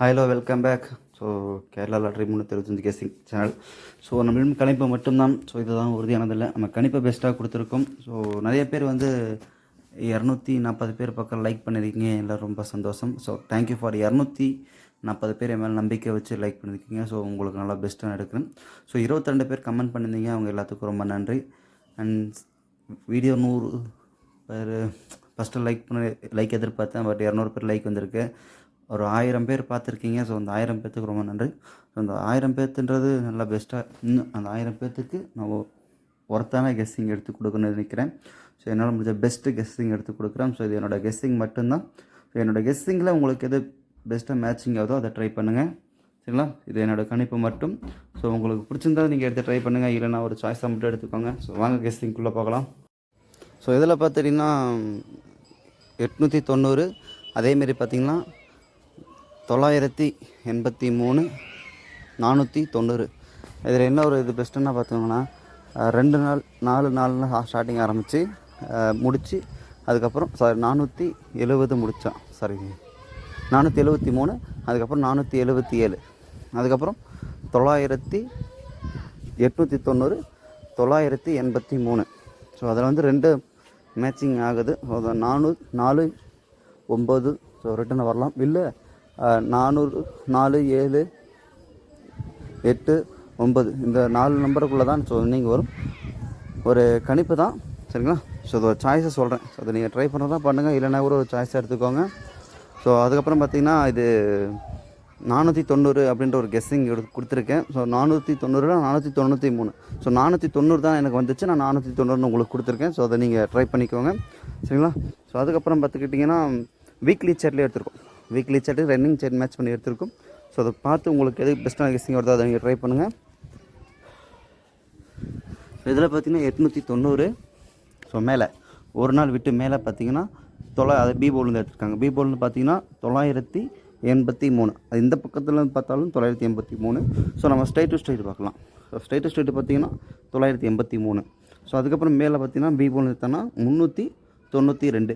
Hello welcome back so Kerala lottery முந்நூற்றி இருபத்தஞ்சு கேசிங் channel so நம்மளும் கணிப்பு மட்டும்தான். ஸோ இதுதான் உறுதியானதில்லை. நம்ம கணிப்பை பெஸ்ட்டாக கொடுத்துருக்கோம். ஸோ நிறைய பேர் வந்து இரநூத்தி நாற்பது பேர் பக்கம் லைக் பண்ணியிருக்கீங்க எல்லாம் ரொம்ப சந்தோஷம். ஸோ தேங்க்யூ ஃபார் இரநூத்தி நாற்பது பேர் என் மேலே நம்பிக்கை வச்சு லைக் பண்ணியிருக்கீங்க ஸோ உங்களுக்கு நல்லா பெஸ்ட்டாக எடுக்கிறேன் ஸோ இருபத்திரெண்டு பேர் கமெண்ட் பண்ணியிருந்தீங்க. அவங்க எல்லாத்துக்கும் ரொம்ப நன்றி. அண்ட் வீடியோ நூறு பேர் ஃபஸ்ட்டு லைக் பண்ண லைக் எதிர்பார்த்தேன். பட் இரநூறு பேர் லைக் வந்திருக்கு. ஒரு ஆயிரம் பேர் பார்த்துருக்கீங்க. ஸோ அந்த ஆயிரம் பேர்த்துக்கு ரொம்ப நன்றி. ஸோ அந்த ஆயிரம் பேர்த்துன்றது நல்லா பெஸ்ட்டாக இன்னும் அந்த ஆயிரம் பேர்த்துக்கு நான் ஒ- ஒர்த்தான கெஸ்ஸிங் எடுத்து கொடுக்கணும்னு நினைக்கிறேன். ஸோ என்னால் முடிஞ்ச பெஸ்ட்டு கெஸ்ஸிங் எடுத்து கொடுக்குறேன். ஸோ இது என்னோடய கெஸ்ஸிங் மட்டும்தான். ஸோ என்னோடய கெஸ்ஸிங்கில் உங்களுக்கு எது பெஸ்ட்டாக மேட்சிங் ஆகுதோ அதை ட்ரை பண்ணுங்கள் சரிங்களா? இது என்னோடய கணிப்பு மட்டும். ஸோ உங்களுக்கு பிடிச்சிருந்தா நீங்கள் எடுத்து ட்ரை பண்ணுங்கள் இல்லைனா ஒரு சாய்ஸாக மட்டும் எடுத்துக்கோங்க. ஸோ வாங்க கெஸ்ஸிங்குள்ளே பார்க்கலாம் ஸோ இதில் பார்த்துட்டிங்கன்னா எட்நூற்றி தொண்ணூறு. அதேமாரி பார்த்திங்கன்னா தொள்ளாயிரத்தி எண்பத்தி மூணு நானூற்றி தொண்ணூறு. இதில் என்ன ஒரு இது பெஸ்ட்டுன்னா பார்த்தோங்கன்னா ரெண்டு நாள் நாலு நாள்னு ஸ்டார்டிங் ஆரம்பித்து முடித்து அதுக்கப்புறம் சாரி நானூற்றி எழுபது முடித்தான் சாரி நானூற்றி எழுபத்தி மூணு அதுக்கப்புறம் நானூற்றி எழுபத்தி ஏழு. அதுக்கப்புறம் தொள்ளாயிரத்தி எட்நூற்றி தொண்ணூறு தொள்ளாயிரத்தி எண்பத்தி மூணு. ஸோ அதில் வந்து ரெண்டு மேட்சிங் ஆகுது. ஸோ நானூ நாலு ஒம்பது. ஸோ ரிட்டர்ன் வரலாம். இல்லை நானூறு நாலு ஏழு எட்டு ஒன்பது. இந்த நாலு நம்பருக்குள்ளே தான் ஸோ நீங்கள் வரும். ஒரு கணிப்பு தான் சரிங்களா? ஸோ அது ஒரு சாய்ஸை சொல்கிறேன் ஸோ அதை நீங்கள் ட்ரை பண்ணுறதா பண்ணுங்கள் இல்லைனா கூட ஒரு சாய்ஸை எடுத்துக்கோங்க. ஸோ அதுக்கப்புறம் பார்த்தீங்கன்னா இது நானூற்றி தொண்ணூறு அப்படின்ற ஒரு கெஸ்ஸிங் எடுத்து கொடுத்துருக்கேன். ஸோ நானூற்றி தொண்ணூறுல நானூற்றி தொண்ணூற்றி மூணு ஸோ நானூற்றி தொண்ணூறு தான் எனக்கு வந்துச்சு. நான் நானூற்றி தொண்ணூறுன்னு உங்களுக்கு கொடுத்துருக்கேன். ஸோ அதை நீங்கள் ட்ரை பண்ணிக்கோங்க. சரிங்களா? ஸோ அதுக்கப்புறம் பார்த்துக்கிட்டிங்கன்னா வீக்லி சேட்லேயே எடுத்துருக்கோம். Weekly chart running chart match பண்ணி எடுத்திருக்கோம். ஸோ அதை பார்த்து உங்களுக்கு எது பெஸ்ட்டான கெஸ்டிங் வருதோ அதை நீங்கள் ட்ரை பண்ணுங்கள் இதில் பார்த்தீங்கன்னா எட்நூற்றி தொண்ணூறு. ஸோ மேலே. ஒரு நாள் விட்டு மேலே பார்த்தீங்கன்னா தொள்ளா அது பி போல்லேருந்து எடுத்திருக்காங்க. பி போல்னு பார்த்தீங்கன்னா தொள்ளாயிரத்தி எண்பத்தி மூணு. அது இந்த பக்கத்தில் பார்த்தாலும் தொள்ளாயிரத்தி எண்பத்தி மூணு. ஸோ நம்ம ஸ்ட்ரைட் டு ஸ்ட்ரைட் பார்க்கலாம். ஸோ ஸ்ட்ரைட் டு ஸ்ட்ரைட் பார்த்தீங்கன்னா தொள்ளாயிரத்தி எண்பத்தி மூணு. ஸோ அதுக்கப்புறம் மேலே பார்த்தீங்கன்னா பி போல் எடுத்தோன்னா முந்நூற்றி தொண்ணூற்றி ரெண்டு.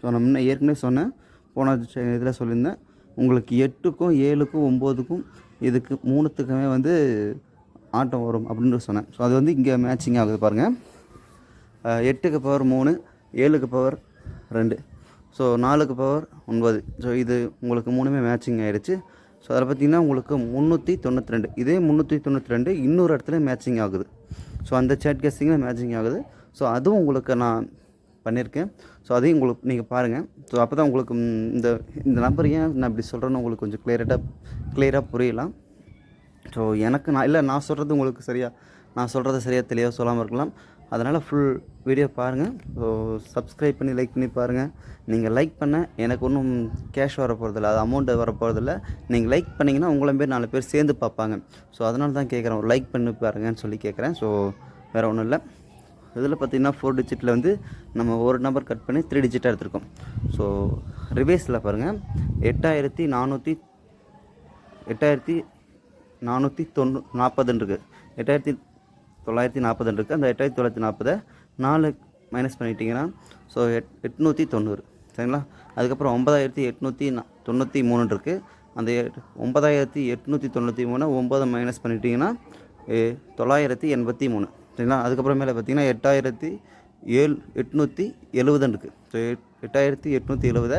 ஸோ நான் முன்ன ஏற்கனவே சொன்னேன். போன இதில் சொல்லியிருந்தேன். உங்களுக்கு எட்டுக்கும் ஏழுக்கும் ஒம்போதுக்கும் இதுக்கு மூணுத்துக்குமே வந்து ஆட்டம் வரும் அப்படின்னு சொன்னேன். ஸோ அது வந்து இங்கே மேட்சிங் ஆகுது பாருங்கள் எட்டுக்கு பவர் மூணு ஏழுக்கு பவர் ரெண்டு. ஸோ நாலுக்கு பவர் ஒன்பது. ஸோ இது உங்களுக்கு மூணுமே மேட்சிங் ஆகிடுச்சு ஸோ அதில் பார்த்தீங்கன்னா உங்களுக்கு முந்நூற்றி தொண்ணூற்றி ரெண்டு இதே முந்நூற்றி தொண்ணூற்றி ரெண்டு இன்னொரு இடத்துல மேட்சிங் ஆகுது. ஸோ அந்த சேட் கேஸ்டிங்கில் மேட்சிங் ஆகுது. ஸோ அதுவும் உங்களுக்கு நான் பண்ணியிருக்கேன். ஸோ அதையும் உங்களுக்கு நீங்கள் பாருங்கள் ஸோ அப்போ தான் உங்களுக்கு இந்த இந்த நம்பர் ஏன் நான் இப்படி சொல்கிறேன்னு உங்களுக்கு கொஞ்சம் கிளியராக கிளியராக புரியலாம். ஸோ எனக்கு நான் இல்லை நான் சொல்கிறது உங்களுக்கு சரியாக நான் சொல்கிறது சரியாக தெளிவாக சொல்லாமல் இருக்கலாம். அதனால் ஃபுல் வீடியோ பாருங்கள் ஸோ சப்ஸ்கிரைப் பண்ணி லைக் பண்ணி பாருங்கள் நீங்கள் லைக் பண்ண எனக்கு ஒன்றும் கேஷ் வர போகிறதில்ல அது அமௌண்ட்டு வர போகிறதில்ல நீங்கள் லைக் பண்ணிங்கன்னா உங்களை பேர் நாலு பேர் சேர்ந்து பார்ப்பாங்க. ஸோ அதனால தான் கேட்குறேன் ஒரு லைக் பண்ணி பாருங்கன்னு சொல்லி கேட்குறேன் ஸோ வேறு ஒன்றும் இல்லை. இதில் பார்த்தீங்கன்னா ஃபோர் டிஜிட்டில் வந்து நம்ம ஒரு நம்பர் கட் பண்ணி த்ரீ டிஜிட்டாக எடுத்திருக்கோம். ஸோ ரிவேஸில் பாருங்கள் எட்டாயிரத்தி நானூற்றி எட்டாயிரத்தி நானூற்றி தொண்ணூ நாற்பதுன்னு இருக்குது எட்டாயிரத்தி தொள்ளாயிரத்தி நாற்பதுன்னு இருக்குது அந்த எட்டாயிரத்தி தொள்ளாயிரத்தி நாற்பதை நாலு மைனஸ் பண்ணிட்டீங்கன்னா ஸோ எட் எட்நூற்றி தொண்ணூறு. சரிங்களா? அதுக்கப்புறம் ஒன்பதாயிரத்தி எட்நூற்றி நா- தொண்ணூற்றி மூணுன்னு இருக்குது அந்த எட்- ஒன்பதாயிரத்தி எட்நூற்றி தொண்ணூற்றி மூணு ஒம்பதை மைனஸ் பண்ணிட்டீங்கன்னா தொள்ளாயிரத்தி எண்பத்தி மூணு. சரிங்களா? அதுக்கப்புறமேல பார்த்தீங்கன்னா எட்டாயிரத்தி ஏழு எட்நூற்றி எழுபதுன்னு இருக்குது ஸோ எட் எட்டாயிரத்தி எட்நூற்றி எழுபதை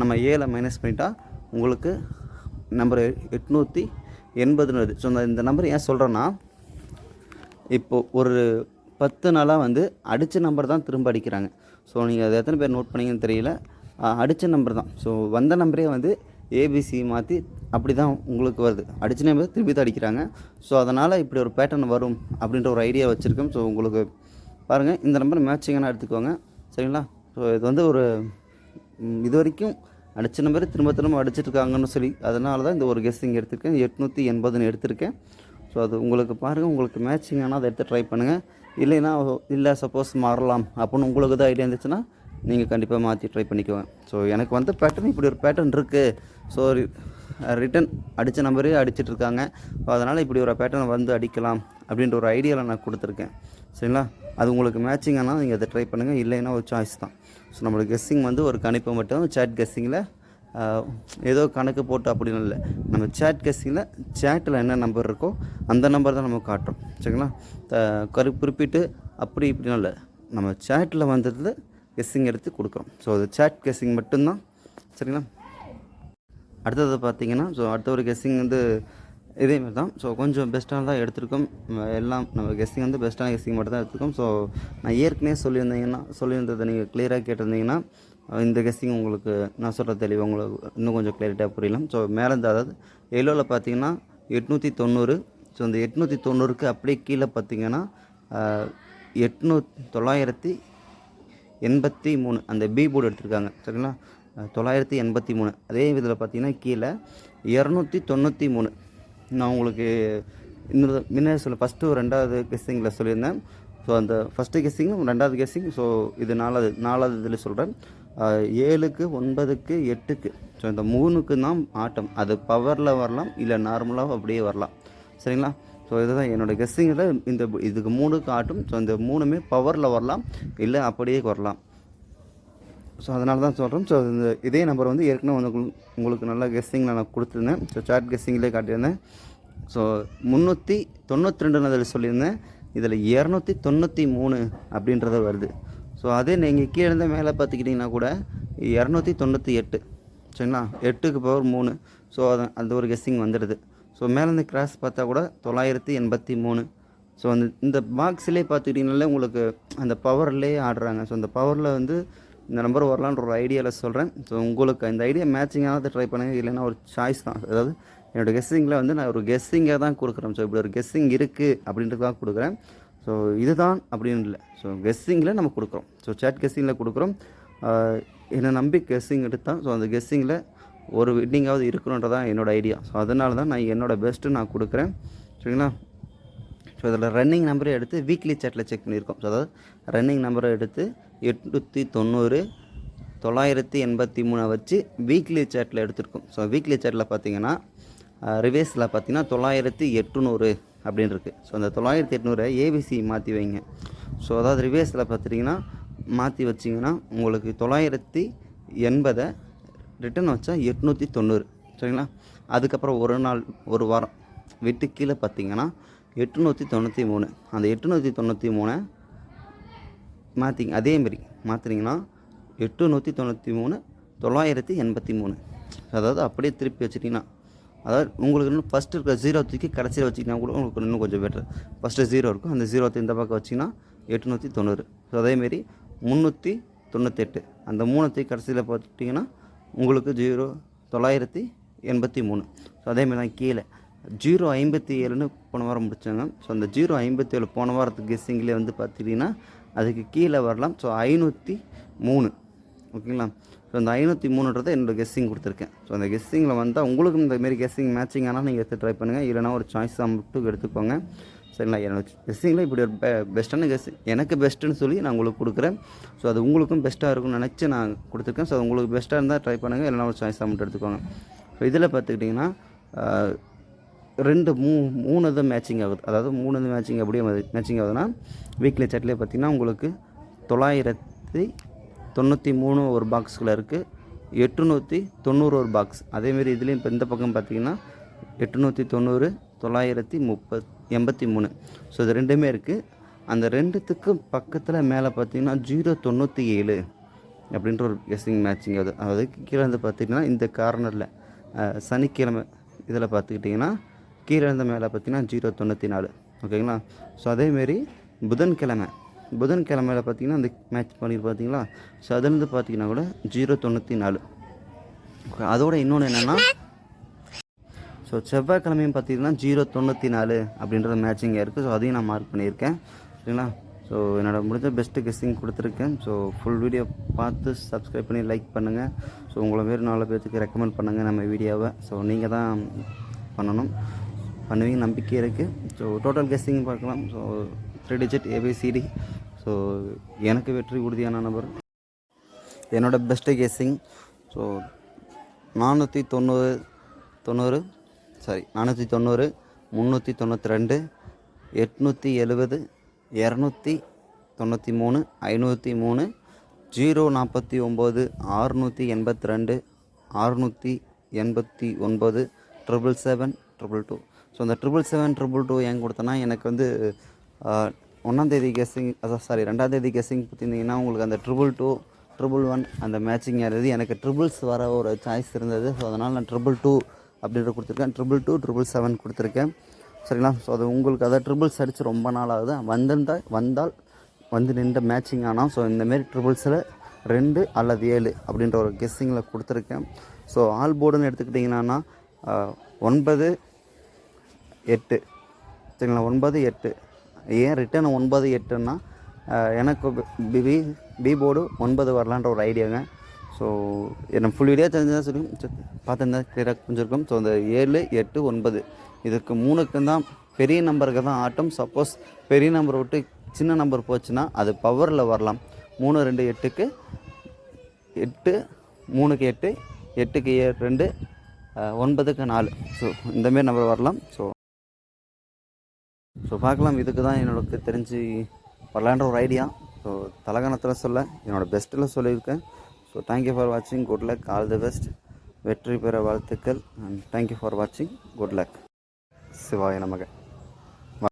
நம்ம ஏழை மைனஸ் பண்ணிட்டா உங்களுக்கு நம்பர் எட்நூற்றி எண்பதுன்னு வருது. ஸோ இந்த நம்பர் ஏன் சொல்கிறேன்னா இப்போது ஒரு பத்து நாளாக வந்து அடித்த நம்பர் தான் திரும்ப அடிக்கிறாங்க. ஸோ நீங்கள் அது எத்தனை பேர் நோட் பண்ணிங்கன்னு தெரியல. அடித்த நம்பர் தான். ஸோ வந்த நம்பரே வந்து ஏபிசி மாற்றி அப்படி தான் உங்களுக்கு வருது. அடிச்சுனே நம்பர் திருப்பி தான் அடிக்கிறாங்க. ஸோ அதனால் இப்படி ஒரு பேட்டர்ன் வரும் அப்படின்ற ஒரு ஐடியா வச்சுருக்கேன் ஸோ உங்களுக்கு பாருங்கள் இந்த நம்பர் மேட்சிங்கான எடுத்துக்கோங்க. சரிங்களா? ஸோ இது வந்து ஒரு இது வரைக்கும் அடித்த நம்பர் திரும்ப திரும்ப அடிச்சிட்ருக்காங்கன்னு சொல்லி அதனால தான் இந்த ஒரு கெஸ்ஸிங் எடுத்திருக்கேன். எட்நூற்றி எண்பதுன்னு எடுத்திருக்கேன். ஸோ அது உங்களுக்கு பாருங்கள் உங்களுக்கு மேட்சிங் ஆனால் அதை எடுத்து ட்ரை பண்ணுங்கள் இல்லைன்னா இல்லை சப்போஸ் மாறலாம் அப்படின்னு உங்களுக்கு தான் ஐடியா இருந்துச்சுன்னா நீங்கள் கண்டிப்பாக மாற்றி ட்ரை பண்ணிக்கோங்க. ஸோ எனக்கு வந்து பேட்டர்ன் இப்படி ஒரு பேட்டர்ன் இருக்குது ஸோ ரிட்டன் அடித்த நம்பரே அடிச்சிட்டு இருக்காங்க. அதனால் இப்படி ஒரு பேட்டர்ன் வந்து அடிக்கலாம் அப்படின்ற ஒரு ஐடியாவில் நான் கொடுத்துருக்கேன். சரிங்களா? அது உங்களுக்கு மேட்சிங் ஆனால் நீங்கள் அதை ட்ரை பண்ணுங்கள் இல்லைன்னா ஒரு சாய்ஸ் தான். ஸோ நம்மளுக்கு கெஸ்ஸிங் வந்து ஒரு கணிப்பு மட்டும். சேட் கெஸ்ஸிங்கில் ஏதோ கணக்கு போட்டு அப்படின்னு இல்லை. நம்ம சேட் கெஸ்ஸிங்கில் சேட்டில் என்ன நம்பர் இருக்கோ அந்த நம்பர் தான் நம்ம காட்டுறோம். சரிங்களா? கரு குறிப்பிட்டு அப்படி இப்படின்னு இல்லை. நம்ம சேட்டில் வந்ததில் கெஸ்ஸிங் எடுத்து கொடுக்குறோம் ஸோ அது சேட் கெஸ்ஸிங் மட்டும்தான். சரிங்களா? அடுத்தது பார்த்தீங்கன்னா ஸோ அடுத்த ஒரு கெஸ்ஸிங் வந்து இதே மாதிரி தான். ஸோ கொஞ்சம் பெஸ்ட்டாக தான் எடுத்திருக்கோம். எல்லாம் நம்ம கெஸ்ஸிங் வந்து பெஸ்ட்டான கெஸ்ஸிங் மட்டும் தான் எடுத்திருக்கோம். ஸோ நான் ஏற்கனவே சொல்லியிருந்தீங்கன்னா சொல்லியிருந்ததை நீங்கள் கிளியராக கேட்டிருந்தீங்கன்னா இந்த கெஸ்ஸிங் உங்களுக்கு நான் சொல்கிற தெளிவு உங்களுக்கு இன்னும் கொஞ்சம் கிளியரிட்டாக புரியலாம். ஸோ மேலே இருந்து அதாவது எல்லோவில் பார்த்தீங்கன்னா எட்நூற்றி தொண்ணூறு. ஸோ இந்த எட்நூற்றி தொண்ணூறுக்கு அப்படியே கீழே பார்த்தீங்கன்னா எட்நூ தொள்ளாயிரத்தி எண்பத்தி மூணு. அந்த பி போர்டு எடுத்திருக்காங்க. சரிங்களா? தொள்ளாயிரத்தி எண்பத்தி மூணு. அதே இதில் பார்த்தீங்கன்னா கீழே இரநூத்தி தொண்ணூற்றி மூணு. நான் உங்களுக்கு இன்னொரு முன்னாடி சொல்ல ஃபஸ்ட்டு ரெண்டாவது கெஸ்ஸிங்கில் சொல்லியிருந்தேன். ஸோ அந்த ஃபஸ்ட்டு கெஸ்ஸிங்கும் ரெண்டாவது கெஸ்ஸிங் ஸோ இது நாலாவது நாலாவது இதில் சொல்கிறேன் ஏழுக்கு ஒன்பதுக்கு எட்டுக்கு. ஸோ இந்த மூணுக்கு தான் ஆட்டம். அது பவரில் வரலாம் இல்லை நார்மலாக அப்படியே வரலாம். சரிங்களா? ஸோ இதுதான் என்னோடய கெஸ்ஸிங்கில் இந்த இதுக்கு மூணு காட்டும். ஸோ இந்த மூணுமே பவரில் வரலாம். இல்லை அப்படியே வரலாம். ஸோ அதனால தான் சொல்கிறோம் ஸோ இந்த இதே நம்பர் வந்து ஏற்கனவே வந்து உங்களுக்கு- உங்களுக்கு நல்லா கெஸ்ஸிங்கில் நான் கொடுத்துருந்தேன். ஸோ சாட் கெஸ்ஸிங்லேயே காட்டியிருந்தேன். ஸோ முந்நூற்றி தொண்ணூற்றி ரெண்டுன்னு அதில் சொல்லியிருந்தேன். இதில் இரநூத்தி தொண்ணூற்றி மூணு அப்படின்றது வருது. ஸோ அதே நீங்கள் கீழே இருந்து மேலே பார்த்துக்கிட்டிங்கன்னா கூட இரநூத்தி தொண்ணூற்றி எட்டு. சரிங்களா? எட்டுக்கு பவர் மூணு. ஸோ அது அந்த ஒரு கெஸ்ஸிங் வந்துடுது. ஸோ மேலேருந்து கிராஸ் பார்த்தா கூட தொள்ளாயிரத்தி எண்பத்தி மூணு. ஸோ அந்த இந்த பாக்ஸ்லேயே பார்த்துக்கிட்டிங்கனாலே உங்களுக்கு அந்த பவர்லேயே ஆடுறாங்க. ஸோ அந்த பவரில் வந்து இந்த நம்பர் வரலான்ற ஒரு ஐடியாவில் சொல்கிறேன் ஸோ உங்களுக்கு இந்த ஐடியா மேட்சிங்கானது ட்ரை பண்ணுங்கள் இல்லைன்னா ஒரு சாய்ஸ் தான். அதாவது என்னோடய கெஸ்ஸிங்கில் வந்து நான் ஒரு கெஸ்ஸிங்காக தான் கொடுக்குறேன். ஸோ இப்படி ஒரு கெஸ்ஸிங் இருக்குது அப்படின்றது தான் கொடுக்குறேன். ஸோ இதுதான் அப்படின்னு இல்லை. ஸோ கெஸ்ஸிங்கில் நம்ம கொடுக்குறோம். ஸோ சேட் கெஸ்ஸிங்கில் கொடுக்குறோம். என்னை நம்பி கெஸ்ஸிங் எடுத்தான் ஸோ அந்த கெஸ்ஸிங்கில் ஒரு விட்டிங்காவது இருக்கணுன்றதான் என்னோடய ஐடியா ஸோ அதனால தான் நான் என்னோடய பெஸ்ட்டு நான் கொடுக்குறேன். சரிங்களா? ஸோ இதில் ரன்னிங் நம்பரை எடுத்து வீக்லி சேட்டில் செக் பண்ணியிருக்கோம். ஸோ அதாவது ரன்னிங் நம்பரை எடுத்து எட்நூற்றி தொண்ணூறு தொள்ளாயிரத்தி எண்பத்தி மூணை வச்சு வீக்லி சேட்டில் எடுத்திருக்கோம். ஸோ வீக்லி சேட்டில் பார்த்தீங்கன்னா ரிவேஸில் பார்த்தீங்கன்னா தொள்ளாயிரத்தி எட்நூறு அப்படின்னு இருக்குது ஸோ அந்த தொள்ளாயிரத்தி எட்நூறை ஏபிசி மாற்றி வைங்க. ஸோ அதாவது ரிவேஸில் பார்த்துட்டிங்கன்னா மாற்றி வச்சிங்கன்னா உங்களுக்கு தொள்ளாயிரத்தி எண்பதை ரிட்டன் வச்சா எட்நூற்றி தொண்ணூறு சரிங்களா? அதுக்கப்புறம் ஒரு நாள் ஒரு வாரம். விட்டு கீழே பார்த்தீங்கன்னா எட்நூற்றி தொண்ணூற்றி மூணு. அந்த எட்நூற்றி தொண்ணூற்றி மூணை மாற்றிங்க அதேமாரி மாற்றுறீங்கன்னா எட்டுநூற்றி தொண்ணூற்றி மூணு தொள்ளாயிரத்தி எண்பத்தி மூணு. அதாவது அப்படியே திருப்பி வச்சிட்டிங்கன்னா அதாவது உங்களுக்கு இன்னும் ஃபஸ்ட்டு இருக்கிற ஜீரோ தூக்கி கடைசியில் வச்சிங்கன்னா கூட உங்களுக்கு இன்னும் கொஞ்சம் பெட்டர் ஃபஸ்ட்டு ஜீரோ இருக்கும். அந்த ஜீரோ இந்த பக்கம் வச்சிங்கன்னா எட்நூற்றி தொண்ணூறு. ஸோ அதேமாரி முந்நூற்றி தொண்ணூற்றெட்டு அந்த மூணு தூக்கி கடைசியில் பார்த்துட்டிங்கன்னா உங்களுக்கு ஜீரோ தொள்ளாயிரத்தி எண்பத்தி மூணு. ஸோ அதேமாதிரி தான் கீழே. ஜீரோ ஐம்பத்தி ஏழுன்னு போன வாரம் முடித்தாங்க ஸோ அந்த ஜீரோ ஐம்பத்தி ஏழு போன வாரத்துக்கு கெஸ்ஸிங்லேயே வந்து பார்த்துட்டிங்கன்னா அதுக்கு கீழே வரலாம். ஸோ ஐநூற்றி மூணு. ஓகேங்களா? ஸோ அந்த ஐநூற்றி மூணுன்றதை என்னோடய கெஸ்ஸிங் கொடுத்துருக்கேன். ஸோ அந்த கெஸ்ஸிங்கில் வந்தால் உங்களுக்கும் இந்தமாரி கெஸ்ஸிங் மேட்சிங் ஆனால் நீங்கள் எடுத்து ட்ரை பண்ணுங்கள் இல்லைனா ஒரு சாய்ஸ் மட்டும் எடுத்துக்கோங்க. சரிங்களா? என்னோட கெஸ்ஸிங்கில் இப்படி ஒரு பெ பெஸ்ட்டான கெஸ் எனக்கு பெஸ்ட்டுன்னு சொல்லி நான் உங்களுக்கு கொடுக்குறேன். ஸோ அது உங்களுக்கும் பெஸ்ட்டாக இருக்கும்னு நினச்சி நான் கொடுத்துருக்கேன். ஸோ அது உங்களுக்கு பெஸ்ட்டாக இருந்தால் ட்ரை பண்ணுங்கள் இல்லைனா ஒரு சாய்ஸாக மட்டும் எடுத்துக்கோங்க. ஸோ இதில் பார்த்துக்கிட்டிங்கன்னா ரெண்டு மூ மூணு இது மேட்சிங் ஆகுது. அதாவது மூணு இது மேட்சிங் அப்படியே மேட்சிங் ஆகுதுன்னா வீக்லி சட்லேயே பார்த்தீங்கன்னா உங்களுக்கு தொள்ளாயிரத்தி தொண்ணூற்றி மூணு ஒரு பாக்ஸில் இருக்குது எட்டுநூற்றி தொண்ணூறு ஒரு பாக்ஸ் அதேமாரி இதுலேயும் இப்போ இந்த பக்கம் பார்த்திங்கன்னா எட்டுநூற்றி தொண்ணூறு தொள்ளாயிரத்தி முப்பத் எண்பத்தி மூணு. ஸோ இது ரெண்டுமே இருக்குது அந்த ரெண்டுத்துக்கும் பக்கத்தில் மேலே பார்த்தீங்கன்னா ஜீரோ தொண்ணூற்றி ஏழு அப்படின்ற ஒரு கெஸ்ஸிங் மேட்சிங் அது அதாவது கீழே வந்து பார்த்திங்கன்னா இந்த கார்னரில் சனிக்கிழமை இதில் பார்த்துக்கிட்டிங்கன்னா கீழே இருந்த மேலே பார்த்தீங்கன்னா ஜீரோ தொண்ணூற்றி நாலு. ஓகேங்களா ஸோ அதேமாரி புதன்கிழமை புதன்கிழமையில் பார்த்தீங்கன்னா அந்த மேட்ச் பண்ணி பார்த்தீங்களா ஸோ அதுலேருந்து பார்த்தீங்கன்னா கூட ஜீரோ தொண்ணூற்றி நாலு. ஓகே அதோட இன்னொன்று என்னென்னா ஸோ செவ்வாய்க்கிழமையும் பார்த்தீங்கன்னா ஜீரோ தொண்ணூற்றி நாலு அப்படின்றது மேட்சிங்காக இருக்குது ஸோ அதையும் நான் மார்க் பண்ணியிருக்கேன். சரிங்களா? ஸோ என்னோட முடிஞ்ச பெஸ்ட்டு கெஸ்ஸிங் கொடுத்துருக்கேன். ஸோ ஃபுல் வீடியோ பார்த்து சப்ஸ்கிரைப் பண்ணி லைக் பண்ணுங்கள் ஸோ உங்களை மாரி நாலு பேர்த்துக்கு ரெக்கமெண்ட் பண்ணுங்கள் நம்ம வீடியோவை. ஸோ நீங்கள் தான் பண்ணணும். பண்ணுவீங்க நம்பிக்கை இருக்குது ஸோ டோட்டல் கெஸ்ஸிங் பார்க்கலாம். So three digit A B C D so எனக்கு வெற்றி உறுதியான நபர். என்னோட பெஸ்ட்டு கெஸ்ஸிங் ஸோ நானூற்றி தொண்ணூறு தொண்ணூறு சாரி நானூற்றி தொண்ணூறு முந்நூற்றி தொண்ணூற்றி ரெண்டு எட்நூற்றி எழுபது இரநூத்தி தொண்ணூற்றி மூணு ஐநூற்றி மூணு ஜீரோ நாற்பத்தி ஒம்பது ஆறுநூற்றி எண்பத்தி ரெண்டு அறுநூற்றி எண்பத்தி ஒன்பது triple seven triple two. So அந்த ட்ரிபிள் செவன் ட்ரிபிள் டூ ஏன் கொடுத்தேன்னா எனக்கு வந்து ஒன்றாந்தேதி கெஸ்ஸிங் அதான் சாரி ரெண்டாந்தேதி கெஸ்ஸிங் பார்த்தீங்கன்னா உங்களுக்கு அந்த ட்ரிபிள் டூ ட்ரிபிள் ஒன் அந்த மேட்சிங் இருந்தது எனக்கு ட்ரிபிள்ஸ் வர ஒரு சாய்ஸ் இருந்தது. ஸோ அதனால் நான் ட்ரிபிள் டூ அப்படின்ற கொடுத்துருக்கேன். ட்ரிபிள் டூ ட்ரிபிள் செவன் கொடுத்துருக்கேன். சரிங்களா? ஸோ அது உங்களுக்கு அதை ட்ரிபிள்ஸ் அடித்து ரொம்ப நாள் ஆகுது. வந்திருந்தால் வந்தால் வந்து நின்ற மேட்சிங் ஆனால் ஸோ இந்தமாரி ட்ரிபிள்ஸில் ரெண்டு அல்லது ஏழு அப்படின்ற ஒரு கெஸ்ஸிங்கில் கொடுத்துருக்கேன். ஸோ ஆல் போர்டுன்னு எடுத்துக்கிட்டிங்கன்னா ஒன்பது எட்டு. சரிங்களா? ஒன்பது எட்டு. ஏன் ரிட்டர்ன் ஒன்பது எட்டுன்னா எனக்கு பி பி பி போர்டு ஒன்பது வரலான்ற ஒரு ஐடியாங்க ஸோ எனக்கு ஃபுல் வீடியோ தெரிஞ்சதா சொல்லி பார்த்துருந்தா கிளியராக புரிஞ்சிருக்கும். ஸோ அந்த ஏழு எட்டு ஒன்பது இதுக்கு மூணுக்கும் தான் பெரிய நம்பருக்கு தான் ஆட்டம். சப்போஸ் பெரிய நம்பர் விட்டு சின்ன நம்பர் போச்சுன்னா அது பவரில் வரலாம். மூணு ரெண்டு எட்டுக்கு எட்டு மூணுக்கு எட்டு எட்டுக்கு ஏ ரெண்டு ஒன்பதுக்கு நாலு. ஸோ இந்தமாரி நம்பர் வரலாம். ஸோ ஸோ பார்க்கலாம். இதுக்கு தான் என்னோட தெரிஞ்சு வரலான்ற ஒரு ஐடியா ஸோ தலகணத்தில் சொல்ல என்னோடய பெஸ்ட்டில் சொல்லியிருக்கேன். ஸோ தேங்க்யூ ஃபார் வாட்சிங் good luck all the best வெற்றி பெற வாழ்த்துக்கள். அண்ட் தேங்க்யூ ஃபார் வாட்சிங் குட் லக் சிவாய நமக.